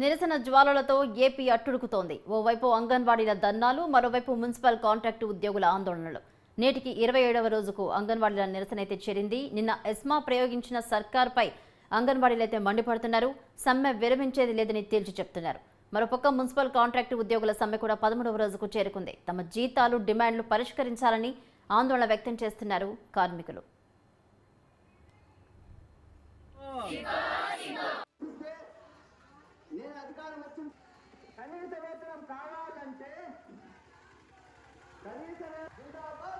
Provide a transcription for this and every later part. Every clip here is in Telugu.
నిరసన జ్వాలలతో ఏపీ అట్టుడుకుతోంది. ఓవైపు అంగన్వాడీల ధర్నాలు మరోవైపు మున్సిపల్ కాంట్రాక్టు ఉద్యోగుల ఆందోళనలు. నేటికి ఇరవై ఏడవ రోజుకు అంగన్వాడీల నిరసన అయితే చేరింది. నిన్న ఎస్మా ప్రయోగించిన సర్కార్పై అంగన్వాడీలైతే మండిపడుతున్నారు. సమ్మె విరమించేది లేదని తేల్చి చెప్తున్నారు. మరోపక్క మున్సిపల్ కాంట్రాక్టు ఉద్యోగుల సమ్మె కూడా పదమూడవ రోజుకు చేరుకుంది. తమ జీతాలు డిమాండ్లు పరిష్కరించాలని ఆందోళన వ్యక్తం చేస్తున్నారు కార్మికులు. కనీస వేతనం కావాలంటే కనీస వేతనం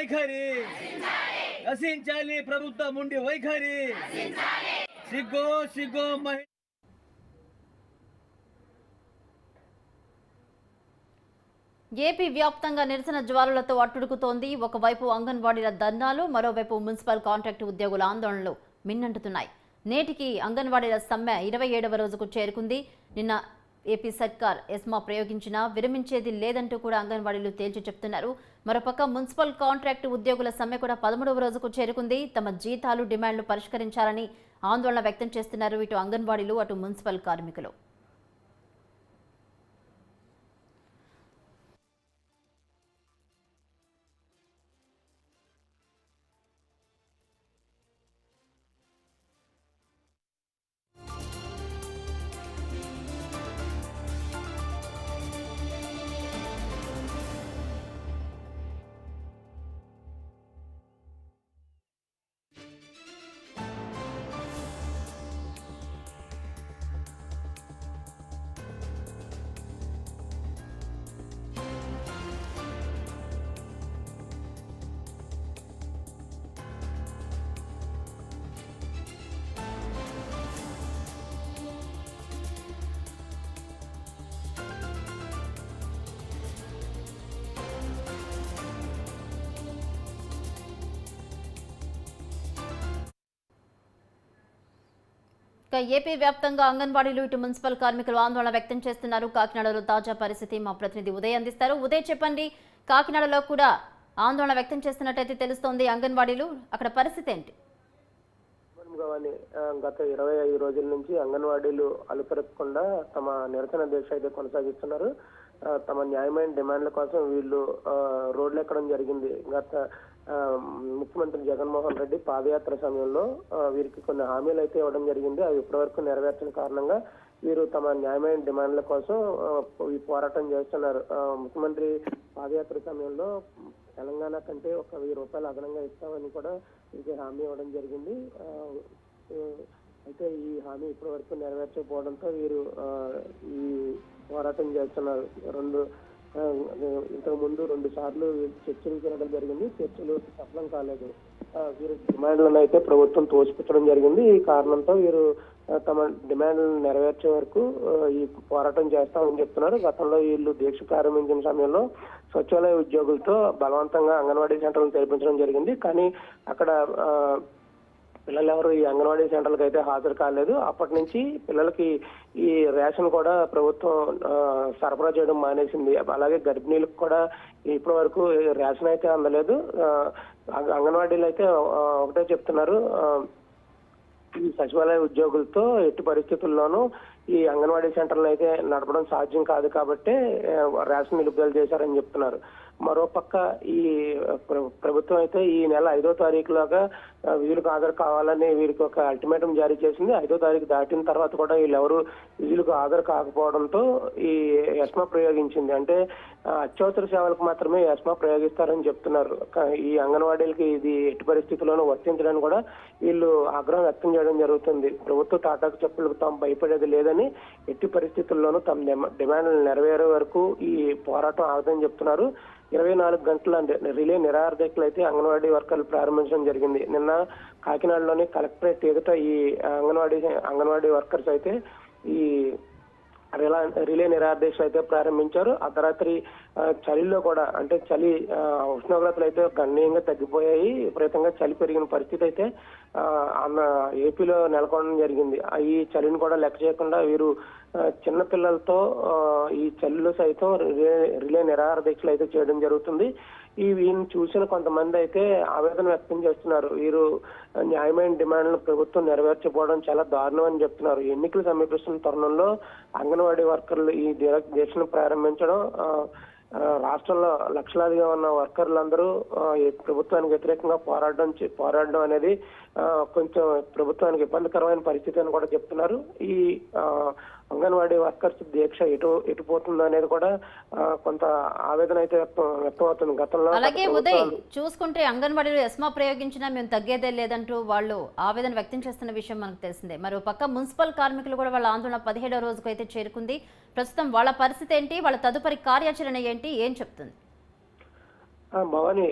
వైఖరి. నశించాలి ప్రభుత్వం ఉండి వైఖరి. సిగ్గో సిగ్గో మహి. ఏపీ వ్యాప్తంగా నిరసన జ్వాలలతో అట్టుడుకుతోంది. ఒకవైపు అంగన్వాడీల ధర్నాలు మరోవైపు మున్సిపల్ కాంట్రాక్టు ఉద్యోగుల ఆందోళనలు మిన్నంటుతున్నాయి. నేటికి అంగన్వాడీల సమ్మె ఇరవై ఏడవ రోజుకు చేరుకుంది. నిన్న ఏపీ సర్కార్ ఎస్మా ప్రయోగించినా విరమించేది లేదంటూ కూడా అంగన్వాడీలు తేల్చి చెప్తున్నారు. మరోపక్క మున్సిపల్ కాంట్రాక్టు ఉద్యోగుల సమ్మె కూడా పదమూడవ రోజుకు చేరుకుంది. తమ జీతాలు డిమాండ్లు పరిష్కరించాలని ఆందోళన వ్యక్తం చేస్తున్నారు ఇటు అంగన్వాడీలు అటు మున్సిపల్ కార్మికులు. ఏపీ వ్యాప్తంగా అంగన్వాడీలు ఇటు మున్సిపల్ కార్మికులు ఆందోళన వ్యక్తం చేస్తున్నారు. కాకినాడలో తాజా పరిస్థితి మా ప్రతినిధి ఉదయ్ అందిస్తారు. ఉదయ్ చెప్పండి కాకినాడలో కూడా ఆందోళన వ్యక్తం చేస్తున్నట్టయితే తెలుస్తోంది అంగన్వాడీలు. అక్కడ పరిస్థితి ఏంటి? గత ఇరవై ఐదు రోజుల నుంచి అంగన్వాడీలు అలుపెరగకుండా తమ నిరసన దీక్ష అయితే కొనసాగిస్తున్నారు. తమ న్యాయమైన డిమాండ్ల కోసం వీళ్ళు రోడ్లు ఎక్కడం జరిగింది. గత ముఖ్యమంత్రి జగన్మోహన్ రెడ్డి పాదయాత్ర సమయంలో వీరికి కొన్ని హామీలు అయితే ఇవ్వడం జరిగింది. అవి ఇప్పటివరకు నెరవేర్చిన కారణంగా వీరు తమ న్యాయమైన డిమాండ్ల కోసం ఈ పోరాటం చేస్తున్నారు. ముఖ్యమంత్రి పాదయాత్ర సమయంలో తెలంగాణ కంటే ఒక వెయ్యి రూపాయలు అదనంగా ఇస్తామని కూడా వీరికి హామీ ఇవ్వడం జరిగింది. అయితే ఈ హామీ ఇప్పటి వరకు నెరవేర్చకపోవడంతో వీరు ఈ పోరాటం చేస్తున్నారు. రెండు ఇంతకు ముందు రెండు సార్లు చర్చలు జరగడం జరిగింది. చర్చలు సఫలం కాలేదు. వీరు వీరి డిమాండ్లను అయితే ప్రభుత్వం తోసిపుచ్చడం జరిగింది. ఈ కారణంతో వీరు తమ డిమాండ్లను నెరవేర్చే వరకు ఈ పోరాటం చేస్తామని చెప్తున్నారు. గతంలో వీళ్ళు దీక్ష ప్రారంభించిన సమయంలో స్వచ్ఛాలయ ఉద్యోగులతో బలవంతంగా అంగన్వాడీ సెంటర్లను తెరిపించడం జరిగింది. కానీ అక్కడ పిల్లలు ఎవరు ఈ అంగన్వాడీ సెంటర్లకు అయితే హాజరు కాలేదు. అప్పటి నుంచి పిల్లలకి ఈ రేషన్ కూడా ప్రభుత్వం సరఫరా చేయడం మానేసింది. అలాగే గర్భిణీలకు కూడా ఇప్పటి వరకు రేషన్ అయితే అందలేదు. అంగన్వాడీలు అయితే ఒకటే చెప్తున్నారు. ఈ సచివాలయ ఉద్యోగులతో ఎట్టి పరిస్థితుల్లోనూ ఈ అంగన్వాడీ సెంటర్లు అయితే నడపడం సాధ్యం కాదు కాబట్టి రేషన్ నిలుపుదల చేశారని చెప్తున్నారు. మరోపక్క ఈ ప్రభుత్వం అయితే ఈ నెల ఐదో తారీఖులోగా విధులకు హాజరు కావాలని వీరికి ఒక అల్టిమేటం జారీ చేసింది. ఐదో తారీఖు దాటిన తర్వాత కూడా వీళ్ళెవరు విధులకు హాజరు కాకపోవడంతో ఈ ఎస్మా ప్రయోగించింది. అంటే అత్యవసర సేవలకు మాత్రమే ఎస్మా ప్రయోగిస్తారని చెప్తున్నారు. ఈ అంగన్వాడీలకి ఇది ఎట్టి పరిస్థితుల్లోనూ వర్తించడానికి కూడా వీళ్ళు ఆగ్రహం వ్యక్తం చేయడం జరుగుతుంది. ప్రభుత్వ తాటాకు చెప్పులకు తాము భయపడేది లేదని ఎట్టి పరిస్థితుల్లోనూ తమ డిమాండ్లు నెరవేరే వరకు ఈ పోరాటం ఆగదని చెప్తున్నారు. ఇరవై నాలుగు గంటల రిలే నిరాహారదీక్షలు అయితే అంగన్వాడీ వర్కర్లు ప్రారంభించడం జరిగింది. నిన్న కాకినాడలోని కలెక్టరేట్ ఎదుట ఈ అంగన్వాడీ అంగన్వాడీ వర్కర్స్ అయితే ఈ రిలా రిలే నిరాదేశం అయితే ప్రారంభించారు. అర్ధరాత్రి చలిలో కూడా అంటే చలి ఉష్ణోగ్రతలు అయితే గణనీయంగా తగ్గిపోయాయి. విపరీతంగా చలి పెరిగిన పరిస్థితి అయితే ఆ, అన్న ఏపీలో నెలకొనడం జరిగింది. ఆ, ఈ చలిని కూడా లెక్క చేయకుండా వీరు చిన్నపిల్లలతో చిన్న పిల్లలతో ఈ చలిలో సైతం రిలే రిలే నిరాహార దీక్షలు అయితే చేయడం జరుగుతుంది. ఈ వీరిని చూసిన కొంతమంది అయితే ఆవేదన వ్యక్తం చేస్తున్నారు. వీరు న్యాయమైన డిమాండ్లను ప్రభుత్వం నెరవేర్చకపోవడం చాలా దారుణం అని చెప్తున్నారు. ఎన్నికలు సమీపిస్తున్న తరుణంలో అంగన్వాడీ వర్కర్లు ఈ దీక్షను ప్రారంభించడం రాష్ట్రంలో లక్షలాదిగా ఉన్న వర్కర్లందరూ ప్రభుత్వానికి వ్యతిరేకంగా పోరాడడం పోరాడడం అనేది కొంచెం ప్రభుత్వానికి ఇబ్బందికరమైన పరిస్థితి అని కూడా చెప్తున్నారు. ఈ అంగన్వాడీ వర్కర్స్ దీక్ష ఎటు ఎటు పోతుందో అనేది కూడా కొంత ఆవేదన అయితే వ్యక్తం వ్యక్తమవుతుంది. గతంలో అలాగే ఉదయ్ చూసుకుంటే అంగన్వాడీలో ఎస్మా ప్రయోగించినా మేము తగ్గేదే లేదంటూ వాళ్ళు ఆవేదన వ్యక్తం చేస్తున్న విషయం మనకు తెలిసిందే. మరో పక్క మున్సిపల్ కార్మికులు కూడా వాళ్ళ ఆందోళన పదిహేడో రోజుకు అయితే చేరుకుంది. ప్రస్తుతం వాళ్ళ పరిస్థితి ఏంటి? వాళ్ళ తదుపరి కార్యాచరణ ఏంటి? ఏం చెప్తుంది? భవాని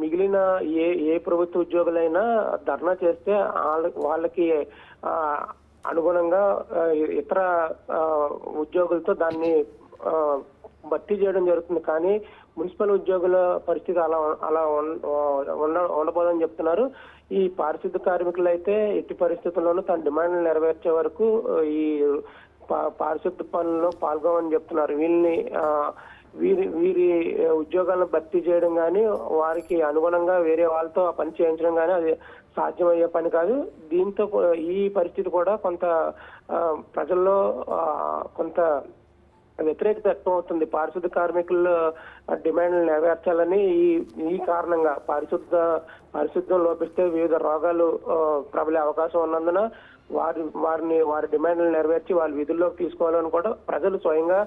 మిగిలిన ఏ ఏ ప్రభుత్వ ఉద్యోగులైనా ధర్నా చేస్తే వాళ్ళ- వాళ్ళకి అనుగుణంగా ఇతర ఉద్యోగులతో దాన్ని భర్తీ చేయడం జరుగుతుంది. కానీ మున్సిపల్ ఉద్యోగుల పరిస్థితి అలా అలా ఉన్- ఉండ ఉండబోదని చెప్తున్నారు. ఈ పారిశుద్ధ కార్మికులు అయితే ఎట్టి పరిస్థితుల్లోనూ తన డిమాండ్లు నెరవేర్చే వరకు ఈ పారిశుద్ధ పనుల్లో పాల్గొమని చెప్తున్నారు. వీళ్ళని వీరి వీరి ఉద్యోగాలను భర్తీ చేయడం కానీ వారికి అనుగుణంగా వేరే వాళ్ళతో పని చేయించడం కానీ అది సాధ్యమయ్యే పని కాదు. దీంతో ఈ పరిస్థితి కూడా కొంత ప్రజల్లో కొంత వ్యతిరేకత వ్యక్తం అవుతుంది పారిశుద్ధ కార్మికుల డిమాండ్లు నెరవేర్చాలని ఈ ఈ కారణంగా. పారిశుద్ధ పారిశుద్ధం లోపిస్తే వివిధ రోగాలు ప్రబలే అవకాశం ఉన్నందున వారి వారిని వారి డిమాండ్లు నెరవేర్చి వాళ్ళ విధుల్లోకి తీసుకోవాలని కూడా ప్రజలు స్వయంగా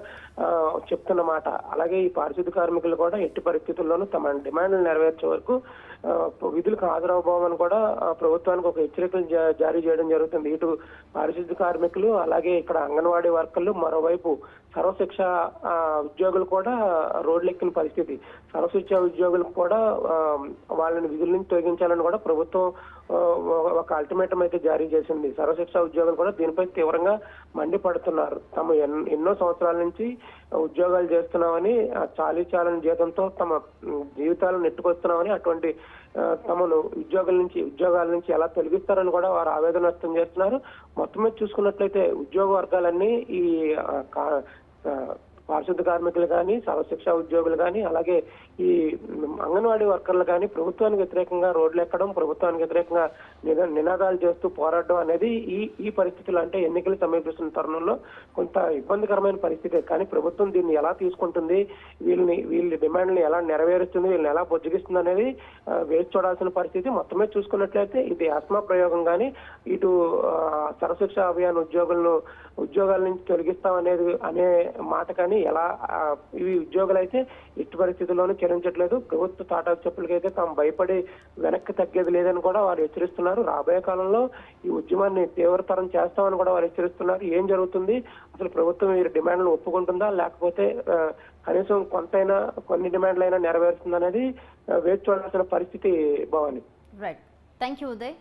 చెప్తున్న మాట. అలాగే ఈ పారిశుద్ధ కార్మికులు కూడా ఎట్టి పరిస్థితుల్లోనూ తమ డిమాండ్లు నెరవేర్చే వరకు విధులకు హాజరవబోమని కూడా ప్రభుత్వానికి ఒక హెచ్చరికలు జా- జారీ చేయడం జరుగుతుంది. ఇటు పారిశుద్ధ కార్మికులు అలాగే ఇక్కడ అంగన్వాడీ వర్కర్లు మరోవైపు సర్వశిక్ష ఉద్యోగులు కూడా రోడ్లెక్కిన పరిస్థితి. సర్వశిక్ష ఉద్యోగులకు కూడా వాళ్ళని విధుల నుంచి తొలగించాలని కూడా ప్రభుత్వం ఒక అల్టిమేటం అయితే జారీ చేసింది. సర్వశిక్ష ఉద్యోగులు కూడా దీనిపై తీవ్రంగా మండిపడుతున్నారు. తమ ఎన్- ఎన్నో సంవత్సరాల నుంచి ఉద్యోగాలు చేస్తున్నామని ఆ చాలీ చాలని జీతంతో తమ జీవితాలను నెట్టుకొస్తున్నామని అటువంటి తమను ఉద్యోగుల నుంచి ఉద్యోగాల నుంచి ఎలా తొలగిస్తారని కూడా వారు ఆవేదన వ్యక్తం చేస్తున్నారు. మొత్తం మీద చూసుకున్నట్లయితే ఉద్యోగ వర్గాలన్నీ ఈ కా- పారిశుద్ధ కార్మికులు కానీ సర్వశిక్ష ఉద్యోగులు కానీ అలాగే ఈ అంగన్వాడీ వర్కర్లు కానీ ప్రభుత్వానికి వ్యతిరేకంగా రోడ్లు ఎక్కడం ప్రభుత్వానికి వ్యతిరేకంగా నినాదాలు చేస్తూ పోరాడడం అనేది ఈ ఈ పరిస్థితులు అంటే ఎన్నికలు సమీపిస్తున్న తరుణంలో కొంత ఇబ్బందికరమైన పరిస్థితి. కానీ ప్రభుత్వం దీన్ని ఎలా తీసుకుంటుంది వీళ్ళని వీళ్ళ డిమాండ్ని ఎలా నెరవేరుస్తుంది వీళ్ళని ఎలా బొజ్జగిస్తుంది అనేది వేచి చూడాల్సిన పరిస్థితి మొత్తమే చూసుకున్నట్లయితే ఇది ఆస్మా ప్రయోగం కానీ ఇటు సరశిక్ష అభియాన్ ఉద్యోగులను ఉద్యోగాల నుంచి తొలగిస్తాం అనేది అనే మాట కానీ ఎలా ఇవి ఉద్యోగులు అయితే ఎట్టి పరిస్థితుల్లోనూ చెల్లించట్లేదు. ప్రభుత్వ తాటా చెప్పులకైతే తాము భయపడి వెనక్కి తగ్గేది లేదని కూడా వారు హెచ్చరిస్తున్నారు. రాబోయే కాలంలో ఈ ఉద్యమాన్ని తీవ్రతరం చేస్తామని కూడా వారు హెచ్చరిస్తున్నారు. ఏం జరుగుతుంది? అసలు ప్రభుత్వం ఈ డిమాండ్లు ఒప్పుకుంటుందా? లేకపోతే కనీసం కొంతైనా కొన్ని డిమాండ్లైనా నెరవేరుస్తుందనేది ఆ, వేచి చూడాల్సిన పరిస్థితి Bhavani. Right thank you Uday